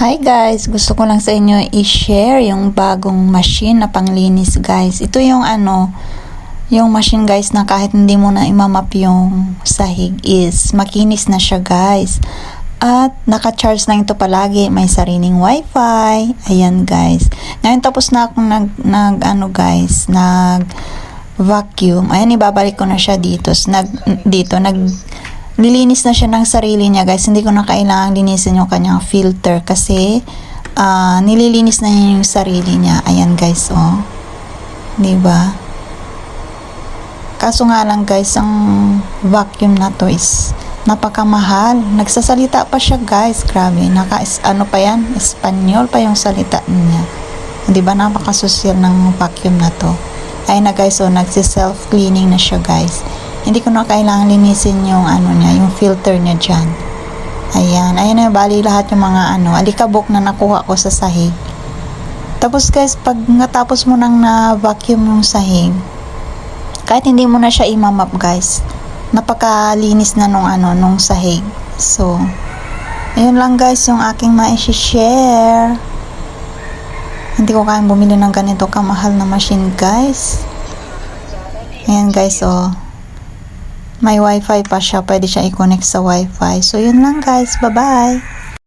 Hi guys, gusto ko lang sa inyo i-share yung bagong machine na panglinis guys. Ito yung ano, yung machine guys na kahit hindi mo na imamap yung sahig is makinis na siya guys. At naka-charge lang ito palagi, may sariling wifi. Ayan guys. Ngayon tapos na akong nag, nag ano guys, nag vacuum. Ayan, ibabalik ko na siya dito. Nag, dito, nag, lilinis na siya ng sarili niya guys. Hindi ko na kailangang linisin yung kanyang filter kasi ah, nililinis na niya yung sarili niya. Ayan guys, oh. 'Di ba? Kaso nga lang guys, ang vacuum na to is napakamahal. Nagsasalita pa siya guys. Grabe. Naka, ano pa yan? Espanyol pa yung salita niya. 'Di ba Napakasosyal ng vacuum na to. Ayun na guys, so nagsi-self cleaning na siya guys. Hindi ko na kailangan linisin yung ano niya, yung filter niya dyan. Ayan, ayan na bali lahat yung mga ano, alikabok na nakuha ko sa sahig. Tapos guys, pag natapos mo nang na-vacuum yung sahig, kahit hindi mo na siya imamap guys, napakalinis na nung ano, nung sahig. So, ayun lang guys yung aking ma-share. Hindi ko kayang bumili ng ganito kamahal na machine guys. Ayan guys, oh. May wifi pa siya. Pwede siya i-connect sa wifi. So, yun lang guys. Bye-bye.